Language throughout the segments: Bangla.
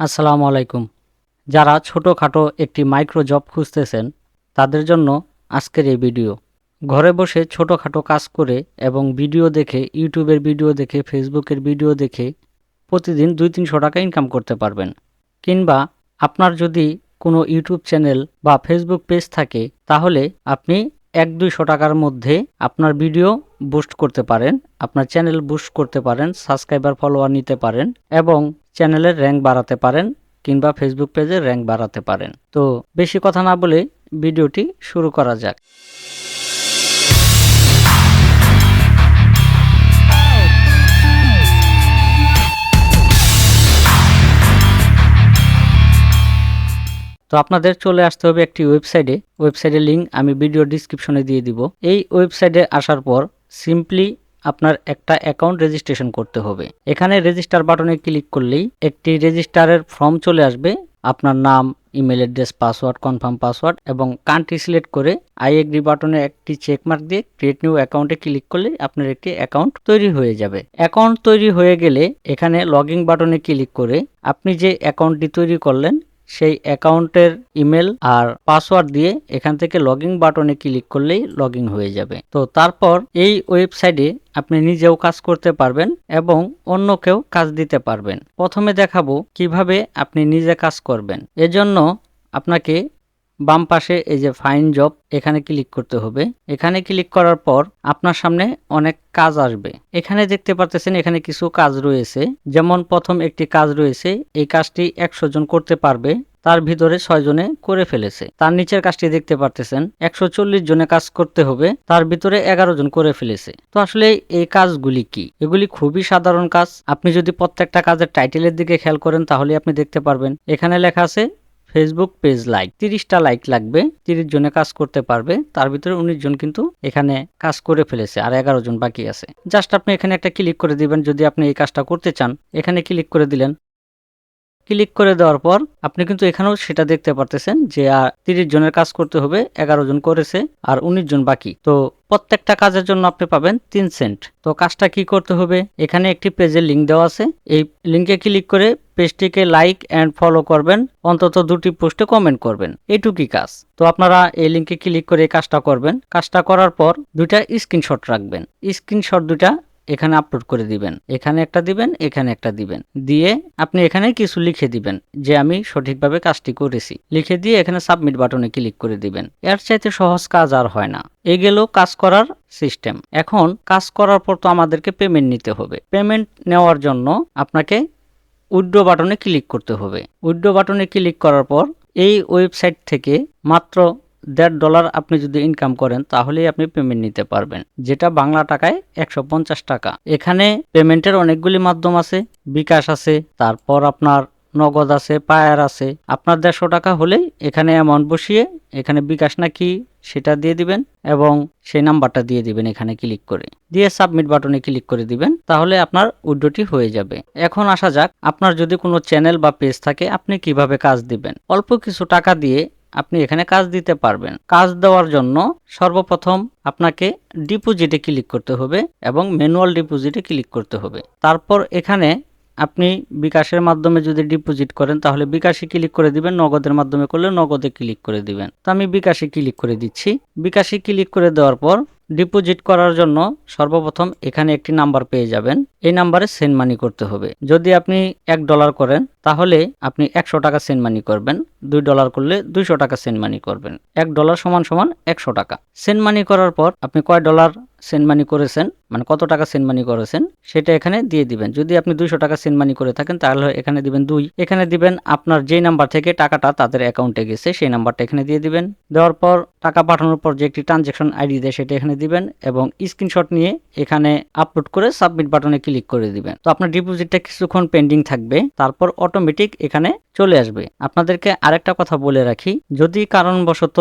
আসসালামু আলাইকুম। যারা ছোটোখাটো একটি মাইক্রো জব খুঁজতেছেন, তাদের জন্য আজকের এই ভিডিও। ঘরে বসে ছোটোখাটো কাজ করে এবং ভিডিও দেখে, ইউটিউবের ভিডিও দেখে, ফেসবুকের ভিডিও দেখে প্রতিদিন দুই তিনশো টাকা ইনকাম করতে পারবেন। কিংবা আপনার যদি কোনো ইউটিউব চ্যানেল বা ফেসবুক পেজ থাকে, তাহলে আপনি এক দুইশো টাকার মধ্যে আপনার ভিডিও বুস্ট করতে পারেন, আপনার চ্যানেল বুস্ট করতে পারেন সাবস্ক্রাইবার ফলোয়ার নিতে পারেন এবং চ্যানেলের র্যাঙ্ক বাড়াতে পারেন কিংবা ফেসবুক পেজের র্যাঙ্ক বাড়াতে পারেন। তো বেশি কথা না বলে ভিডিওটি শুরু করা যাক। আপনাদের চলে আসতে হবে একটি ওয়েবসাইটে। ওয়েবসাইটের লিঙ্ক আমি ভিডিও ডিসক্রিপশনে দিয়ে দিব। এই ওয়েবসাইটে আসার পর সিম্পলি আপনার একটা অ্যাকাউন্ট রেজিস্ট্রেশন করতে হবে। এখানে রেজিস্টার বাটনে ক্লিক করলেই একটি রেজিস্টারের ফর্ম চলে আসবে। আপনার নাম, email address, password, confirm password এবং কান্ট্রি সিলেক্ট করে আই এগ্রি বাটনে একটি চেকমার্ক দিয়ে ক্রিয়েট নিউ অ্যাকাউন্টে ক্লিক করলে আপনার একটি অ্যাকাউন্ট তৈরি হয়ে যাবে। অ্যাকাউন্ট তৈরি হয়ে গেলে এখানে লগইন বাটনে ক্লিক করে আপনি যে অ্যাকাউন্টটি তৈরি করলেন সেই অ্যাকাউন্টের ইমেল আর পাসওয়ার্ড দিয়ে এখান থেকে লগইন বাটনে ক্লিক করলেই লগইন হয়ে যাবে। তো তারপর এই ওয়েবসাইটে আপনি নিজেও কাজ করতে পারবেন এবং অন্য কেউ কাজ দিতে পারবেন। প্রথমে দেখাবো কীভাবে আপনি নিজে কাজ করবেন। এজন্য আপনাকে বাম পাশে এই যে ফাইন জব এখানে ক্লিক করতে হবে। এখানে ক্লিক করার পর আপনার সামনে অনেক কাজ আসবে। এখানে দেখতে পারতেছেন এখানে কিছু কাজ রয়েছে। যেমন প্রথম একটি কাজ রয়েছে, এই কাজটি একশো জন করতে পারবে, তার ভিতরে ছয় জনে করে ফেলেছে। তার নিচের কাজটি দেখতে পারতেছেন, একশো চল্লিশ জনে কাজ করতে হবে, তার ভিতরে এগারো জন করে ফেলেছে। তো আসলে এই কাজগুলি কি? এগুলি খুবই সাধারণ কাজ। আপনি যদি প্রত্যেকটা কাজের টাইটেলের দিকে খেয়াল করেন, তাহলে আপনি দেখতে পারবেন। এখানে লেখা আছে ফেসবুক পেজ লাইক তিরিশটা লাইক লাগবে, তিরিশ জনে কাজ করতে পারবে, তার ভিতরে উনিশ জন কিন্তু এখানে কাজ করে ফেলেছে আর এগারো জন বাকি আছে। জাস্ট আপনি এখানে একটা ক্লিক করে দিবেন, যদি আপনি এই কাজটা করতে চান, এখানে ক্লিক করে দিলেন ক্লিক করে দেওয়ার পর আপনি কিন্তু এখানেও সেটা দেখতে পারতেছেন যে আর তিরিশ জনের কাজ করতে হবে, এগারো জন করেছে আর উনিশ জন বাকি। তো প্রত্যেকটা কাজের জন্য আপনি পাবেন তিন সেন্ট। তো কাজটা কি করতে হবে? এখানে একটি পেজের লিঙ্ক দেওয়া আছে। এই লিঙ্কে ক্লিক করে পেজটিকে লাইক অ্যান্ড ফলো করবেন। অন্তত দুটি পোস্টে কমেন্ট করবেন। এইটুকুই কাজ। তো আপনারা এই লিঙ্কে ক্লিক করে এই কাজটা করবেন। কাজটা করার পর দুইটা স্ক্রিনশট রাখবেন। স্ক্রিনশট দুইটা এখানে আপলোড করে দিবেন। এখানে একটা দিবেন, এখানে একটা দিবেন। দিয়ে আপনি এখানে কিছু লিখে দিবেন, যে আমি সঠিকভাবে কাজটি করেছি। লিখে দিয়ে এখানে সাবমিট বাটনে ক্লিক করে দিবেন। এর চাইতে সহজ কাজ আর হয় না। এ গেল কাজ করার সিস্টেম এখন কাজ করার পর তো আমাদেরকে পেমেন্ট নিতে হবে। পেমেন্ট নেওয়ার জন্য আপনাকে উইড্রো বাটনে ক্লিক করতে হবে। উইড্রো বাটনে ক্লিক করার পর এই ওয়েবসাইট থেকে মাত্র দেড় ডলার আপনি যদি ইনকাম করেন, তাহলেই আপনি পেমেন্ট নিতে পারবেন। যেটা বাংলা টাকায় একশো পঞ্চাশ টাকা। এখানে পেমেন্টের অনেকগুলি মাধ্যম আছে, বিকাশ আছে, তারপর আপনার নগদ আছে, পায়ার আছে। আপনার দেড়শো টাকা হলেই এখানে অ্যামাউন্ট বসিয়ে, এখানে বিকাশ না কি সেটা দিয়ে দিবেন এবং সেই নাম্বারটা দিয়ে দিবেন এখানে ক্লিক করে। দিয়ে সাবমিট বাটনে ক্লিক করে দিবেন, তাহলে আপনার উইড্রোটি হয়ে যাবে। এখন আসা যাক, আপনার যদি কোনো চ্যানেল বা পেজ থাকে, আপনি কীভাবে কাজ দিবেন? অল্প কিছু টাকা দিয়ে আপনি এখানে কাজ দিতে পারবেন। কাজ দেওয়ার জন্য সর্বপ্রথম আপনাকে ডিপোজিটে ক্লিক করতে হবে এবং ম্যানুয়াল ডিপোজিটে ক্লিক করতে হবে। তারপর এখানে আপনি বিকাশের মাধ্যমে যদি ডিপোজিট করেন, তাহলে বিকাশে ক্লিক করে দিবেন, নগদের মাধ্যমে করলে নগদে ক্লিক করে দিবেন। তো আমি বিকাশে ক্লিক করে দিচ্ছি। বিকাশে ক্লিক করে দেওয়ার পর ডিপোজিট করার জন্য সর্বপ্রথম এখানে একটি নাম্বার পেয়ে যাবেন। এই নাম্বারে সেন্ড মানি করতে হবে। যদি আপনি এক ডলার করেন, তাহলে আপনি একশো টাকা সেন্ড মানি করবেন। দুই ডলার করলে দুইশো টাকা সেন্ড মানি করবেন। এক ডলার সমান সমান একশো টাকা। সেন্ড মানি করার পর আপনি কয় ডলার সেন্ড মানি করেছেন মানে কত টাকা সেন্ড মানি করেছেন, সেটা এখানে দিয়ে দিবেন। যদি আপনি দুইশো টাকা সেন্ড মানি করে থাকেন, তাহলে এখানে দিবেন দুই। এখানে দিবেন আপনার যেই নাম্বার থেকে টাকাটা তাদের অ্যাকাউন্টে গেছে, সেই নাম্বারটা এখানে দিয়ে দিবেন। দেওয়ার পর টাকা পাঠানোর পর যে একটি ট্রানজ্যাকশন আইডি দেয়, সেটা এখানে দিবেন এবং স্ক্রিনশট নিয়ে এখানে আপলোড করে সাবমিট বাটনে ক্লিক করে দিবেন। তো আপনার ডিপোজিটটা কিছুক্ষণ পেন্ডিং থাকবে, তারপর অটোমেটিক এখানে চলে আসবে। আপনাদেরকে আরেকটা কথা বলে রাখি, যদি কারণবশত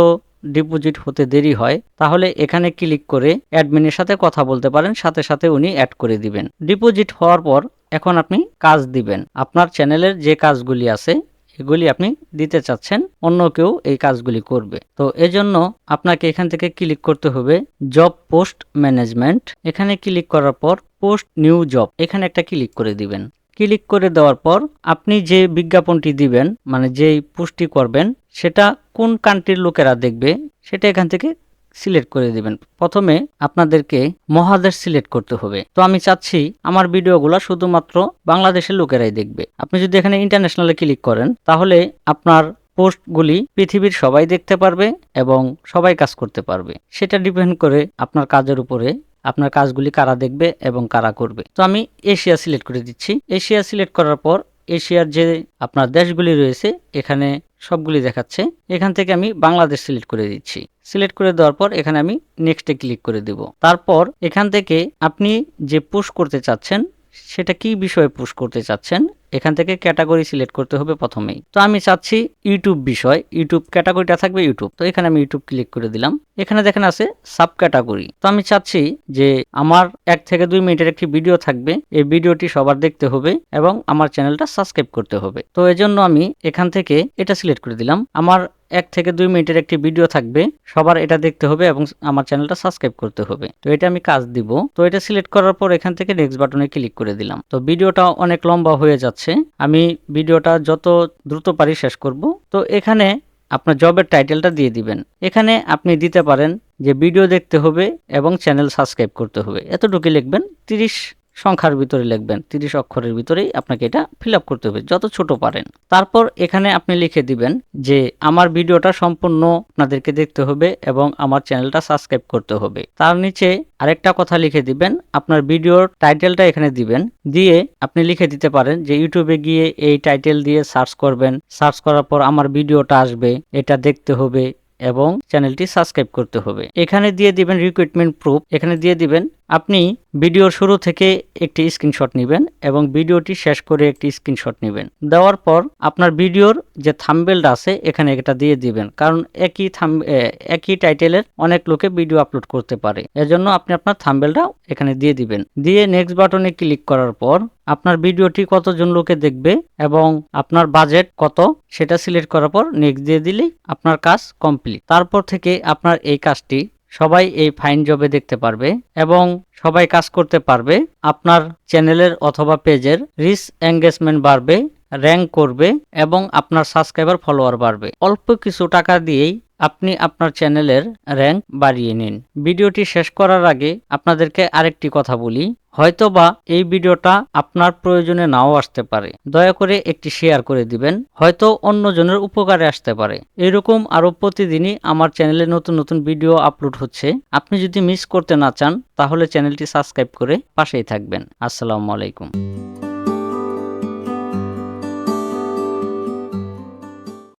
ডিপোজিট হতে দেরি হয়, তাহলে এখানে ক্লিক করে অ্যাডমিনের সাথে কথা বলতে পারেন, সাথে সাথে উনি অ্যাড করে দিবেন। ডিপোজিট হওয়ার পর এখন আপনি কাজ দিবেন। আপনার চ্যানেলের যে কাজগুলি আছে, এগুলি আপনি দিতে চাচ্ছেন, অন্য কেউ এই কাজগুলি করবে। তো এজন্য আপনাকে এখান থেকে ক্লিক করতে হবে জব পোস্ট ম্যানেজমেন্ট। এখানে ক্লিক করার পর পোস্ট নিউ জব, এখানে একটা ক্লিক করে দিবেন। ক্লিক করে দেওয়ার পর আপনি যে বিজ্ঞাপনটি দিবেন মানে যেই পুষ্টি করবেন, সেটা কোন কান্ট্রির লোকেরা দেখবে, সেটা এখান থেকে সিলেক্ট করে দিবেন। প্রথমে আপনাদেরকে মহাদেশ সিলেক্ট করতে হবে। তো আমি চাচ্ছি আমার ভিডিওগুলো শুধুমাত্র বাংলাদেশের লোকেরাই দেখবে। আপনি যদি এখানে ইন্টারন্যাশনালে ক্লিক করেন, তাহলে আপনার পোস্টগুলি পৃথিবীর সবাই দেখতে পারবে এবং সবাই কাজ করতে পারবে। সেটা ডিপেন্ড করে আপনার কাজের উপরে আপনার কাজগুলি কারা দেখবে এবং কারা করবে। তো আমি এশিয়া সিলেক্ট করে দিচ্ছি। এশিয়া সিলেক্ট করার পর এশিয়ার যে আপনার দেশগুলি রয়েছে, এখানে সবগুলি দেখাচ্ছে। এখান থেকে আমি বাংলাদেশ সিলেক্ট করে দিচ্ছি। সিলেক্ট করে দেওয়ার পর এখানে আমি নেক্সটে ক্লিক করে দেব। তারপর এখান থেকে আপনি যে পুশ করতে চাচ্ছেন, সেটা কি বিষয়ে পুশ করতে চাচ্ছেন এখান থেকে ক্যাটাগরি সিলেক্ট করতে হবে প্রথমেই। তো আমি চাচ্ছি ইউটিউব বিষয়। ইউটিউব ক্যাটাগরিটা থাকবে ইউটিউব তো এখানে আমি ইউটিউব ক্লিক করে দিলাম। এখানে দেখেন আছে সাব ক্যাটাগরি তো আমি চাচ্ছি যে আমার এক থেকে দুই মিনিটের একটি ভিডিও থাকবে। এই ভিডিওটি সবার দেখতে হবে এবং আমার চ্যানেলটা সাবস্ক্রাইব করতে হবে। তো এজন্য আমি এখান থেকে এটা সিলেক্ট করে দিলাম। আমার এক থেকে দুই মিনিটের একটি ভিডিও থাকবে। সবার এটা দেখতে হবে এবং আমার চ্যানেলটা সাবস্ক্রাইব করতে হবে। তো এটা আমি কাজ দিব। তো এটা সিলেক্ট করার পর এখান থেকে নেক্সট বাটনে ক্লিক করে দিলাম। তো ভিডিওটা অনেক লম্বা হয়ে যাচ্ছে। আমি ভিডিওটা যত দ্রুত পারি শেষ করব। তো এখানে আপনার জবের টাইটেলটা দিয়ে দিবেন। এখানে আপনি দিতে পারেন যে, ভিডিও দেখতে হবে এবং চ্যানেল সাবস্ক্রাইব করতে হবে। এতটুকু লিখবেন। তিরিশ সংখ্যার ভিতরে লিখবেন, তিরিশ অক্ষরের ভিতরেই আপনাকে এটা ফিল করতে হবে, যত ছোট পারেন। তারপর এখানে আপনি লিখে দিবেন যে, আমার ভিডিওটা সম্পূর্ণ আপনাদেরকে দেখতে হবে এবং আমার চ্যানেলটা সাবস্ক্রাইব করতে হবে। তার নিচে আরেকটা কথা লিখে দিবেন, আপনার ভিডিওর টাইটেলটা এখানে দিবেন। দিয়ে আপনি লিখে দিতে পারেন যে, ইউটিউবে গিয়ে এই টাইটেল দিয়ে সার্চ করবেন। সার্চ করার পর আমার ভিডিওটা আসবে, এটা দেখতে হবে এবং চ্যানেলটি সাবস্ক্রাইব করতে হবে। এখানে দিয়ে দিবেন রিক্রুটমেন্ট প্রুফ এখানে দিয়ে দিবেন আপনি ভিডিওর শুরু থেকে একটি স্ক্রিনশট নেবেন এবং ভিডিওটি শেষ করে একটি স্ক্রিনশট নেবেন। দেওয়ার পর আপনার ভিডিওর যে থাম্বেলটা আছে, এখানে এটা দিয়ে দিবেন। কারণ একই থাম একই টাইটেলের অনেক লোকে ভিডিও আপলোড করতে পারে। এজন্য আপনি আপনার থাম্বেলটা এখানে দিয়ে দিবেন। দিয়ে নেক্সট বাটনে ক্লিক করার পর আপনার ভিডিওটি কতজন লোকে দেখবে এবং আপনার বাজেট কত, সেটা সিলেক্ট করার পর নেক্সট দিয়ে দিলেই আপনার কাজ কমপ্লিট তারপর থেকে আপনার এই কাজটি সবাই এই ফাইন জবে দেখতে পারবে এবং সবাই কাজ করতে পারবে। আপনার চ্যানেলের অথবা পেজের রিস এঙ্গেজমেন্ট বাড়বে র্যাঙ্ক করবে এবং আপনার সাবস্ক্রাইবার ফলোয়ার বাড়বে। অল্প কিছু টাকা দিয়েই আপনি আপনার চ্যানেলের র্যাঙ্ক বাড়িয়ে নিন। ভিডিওটি শেষ করার আগে আপনাদেরকে আরেকটি কথা বলি। হয়তোবা এই ভিডিওটা আপনার প্রয়োজনে নাও আসতে পারে। দয়া করে একটি শেয়ার করে দিবেন, হয়তো অন্যজনের উপকারে আসতে পারে। এরকম আরও প্রতিদিনই আমার চ্যানেলে নতুন নতুন ভিডিও আপলোড হচ্ছে। আপনি যদি মিস করতে না চান, তাহলে চ্যানেলটি সাবস্ক্রাইব করে পাশেই থাকবেন। আসসালামু আলাইকুম।